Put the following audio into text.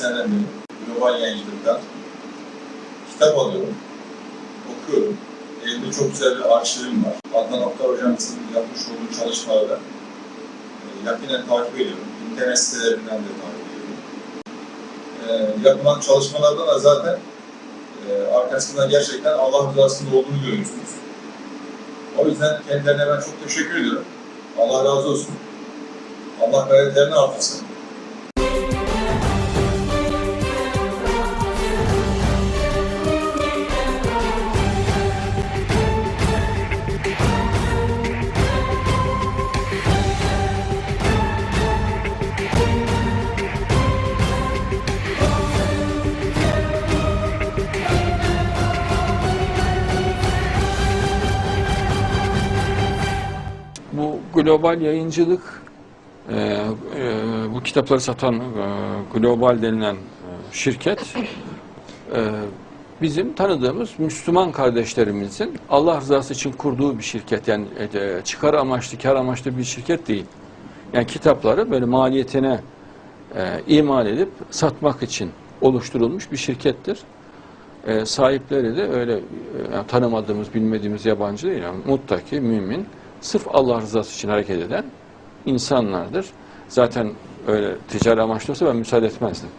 2 seneden beri global yayıncılıktan kitap alıyorum, okuyorum. Elimde çok güzel bir arşivim var. Adnan Oktar hocamızın yapmış olduğu çalışmaları e, yakinen takip ediyorum. İnternet sitelerinden de takip ediyorum. E, yapılan çalışmalardan da zaten e, arkasında gerçekten Allah rızasında olduğunu görüyorsunuz. O yüzden kendilerine ben çok teşekkür ediyorum. Allah razı olsun. Allah gayretlerini artırsın. Global yayıncılık, e, e, bu kitapları satan e, global denilen e, şirket, e, bizim tanıdığımız Müslüman kardeşlerimizin Allah rızası için kurduğu bir şirket. Yani e, çıkar amaçlı, kar amaçlı bir şirket değil. Yani kitapları böyle maliyetine e, imal edip satmak için oluşturulmuş bir şirkettir. E, sahipleri de öyle e, tanımadığımız, bilmediğimiz yabancı değil. Yani muttaki, mümin, sırf Allah rızası için hareket eden insanlardır. Zaten öyle ticari amaçlı olsa ben müsaade etmezdim.